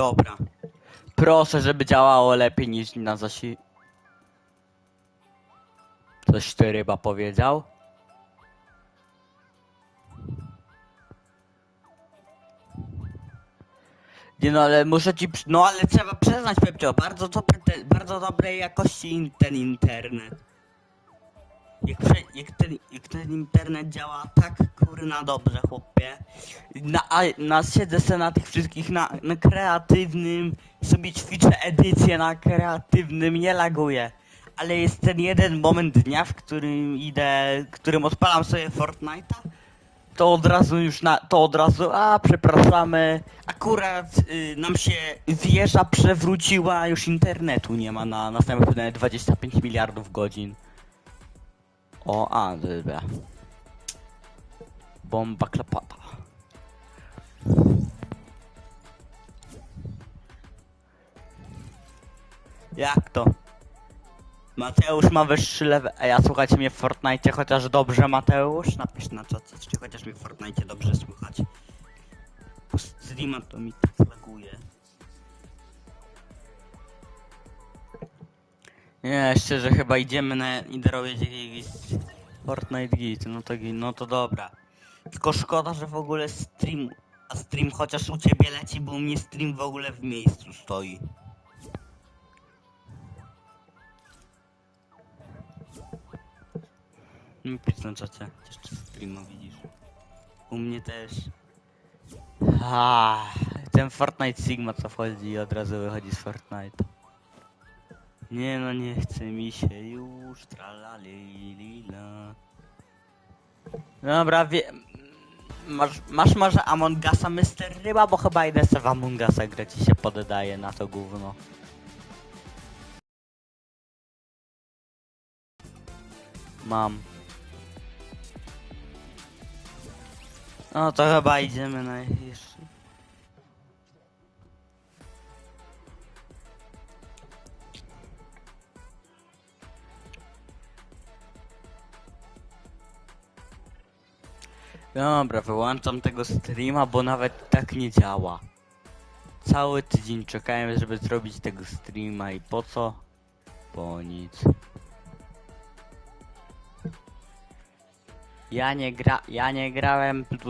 Dobra. Proszę, żeby działało lepiej niż na zasi... Coś ty ryba powiedział? Nie no, ale muszę ci... No ale trzeba przyznać, Pepcio, bardzo, dobre, bardzo dobrej jakości ten internet. Jak, prze, jak, ten, jak ten internet działa tak kurna dobrze, chłopie. Na, a, na siedzę se na tych wszystkich na, na kreatywnym, sobie ćwiczę edycję na kreatywnym, nie laguję. Ale jest ten jeden moment dnia, w którym idę, którym odpalam sobie Fortnite'a, to od razu już na, to od razu, a przepraszamy, akurat y, nam się wieża przewróciła, już internetu nie ma na następne 25 miliardów godzin. O, a, dobra. Bomba klepata. Jak to? Mateusz ma wyższy level. A słuchajcie mnie w Fortnite chociaż dobrze, Mateusz? Napisz na czacie, czy chociaż mnie w Fortnite dobrze słychać. Streama to mi tak Nie, szczerze chyba idziemy na... Idę jakiś Fortnite Git, no to, no to dobra. Tylko szkoda, że w ogóle stream... A stream chociaż u ciebie leci, bo u mnie stream w ogóle w miejscu stoi. Nie pisz na czacie, jeszcze streama widzisz. U mnie też. Ah, ten Fortnite Sigma co wchodzi i od razu wychodzi z Fortnite. Nie no, nie chce mi się już, tralalilila. Dobra, wie... Masz, masz może Among Usa, Mr. Ryba? Bo chyba idę sobie w Among Usa grać i się poddaje na to gówno. Mam. No to chyba idziemy na. Dobra, wyłączam tego streama, bo nawet tak nie działa. Cały tydzień czekałem, żeby zrobić tego streama i po co? Po nic. Ja nie gra, ja nie grałem plus